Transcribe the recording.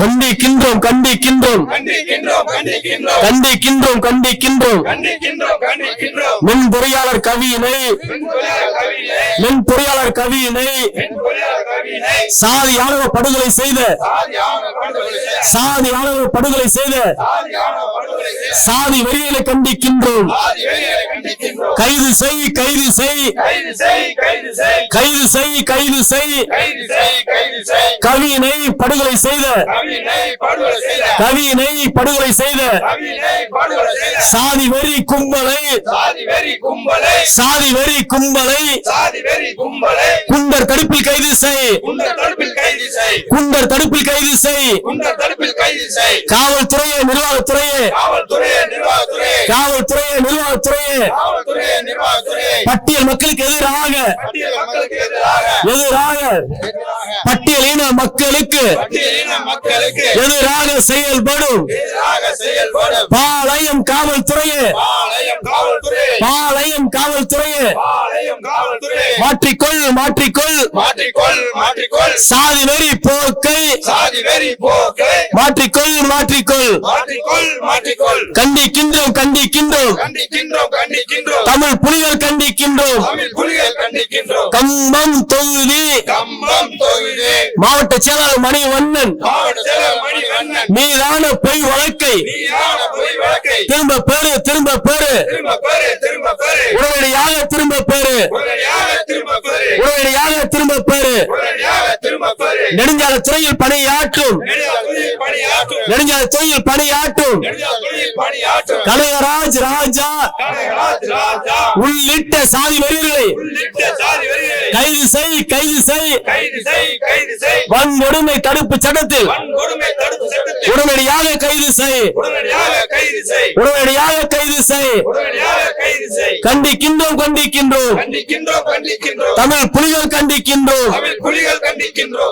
கண்டிக்கின்றோம் கண்டிக்கின்றோம். கண்டிக்கின்றோம் கண்டிக்கின்றோம். மின் பொறியாளர் கவியினை மின் பொறியாளர் கவியினை. சாதி ஆணவ படுகொலை செய்த. சாதி ஆணவ படுகொலை செய்த. சாதி வெறிகளை கண்டிக்கின்றோம். கைது செய் கைது செய். கைது செய் கைது செய். கவியினை படுகொலை செய்த. கவியினை படுகொலை செய்த. சாதி வெறி கும்பலை. சாதி வெறி கும்பலை கும்பலை. குண்டர் கடுப்பில் கைது செய். குண்டர் தடுப்பில் கைது செய். காவல்துறையே நிர்வாகத்துறையே. காவல்துறையே நிர்வாகத்துறையே. பட்டியல் மக்களுக்கு எதிராக. எதிராக. பட்டியலின மக்களுக்கு. எதிராக செயல்படும். பாளையம் காவல்துறையே. பாளையம் காவல்துறையே. மாற்றிக்கொள் மாற்றிக்கொள். மாற்றிக்கொள் மாற்றிக்கொள். சாதி வெறி போக்கை. சாதி வெறி போக்கை. மாற்றிக்கொள் மாற்றிக்கொள். மாற்றிக்கொள் மாற்றிக்கொள். கண்டிக்கின்றோம் கண்டிக்கின்றோம். கண்டிக்கின்றோம் கண்டிக்கின்றோம். தமிழ் புலிகள் கண்டிக்கின்றோம். தமிழ் புலிகள் கண்டிக்கின்றோம். கம்பம் தொகுதி. கம்பம் தொகுதி. மாவட்ட செயலாளர் மணிவண்ணன். மாவட்ட செயலர் மணிவண்ணன். மீதான பொய் வழக்கை. நீயான பொய் வழக்கை. திரும்ப பெறு திரும்ப பெறு திரும்ப பெறு உடனடியாக திரும்ப பேரு. உடனடியாக திரும்ப பேரு. நெடுஞ்சால சிறையில் பணியாற்றும். நெடுஞ்சால துறையில் பணியாற்றும். கனகராஜ் ராஜா. உள்ளிட்ட சாதி வெறிகளை கைது செய் கைது செய். வன்கொடுமை தடுப்பு சட்டத்தில். உடனடியாக கைது செய். உடனடியாக கைது செய். கண்டிக்கின்றோம் கண்டிக்கின்றோம். தமிழ் புலிகள் கண்டிக்கின்றோம்.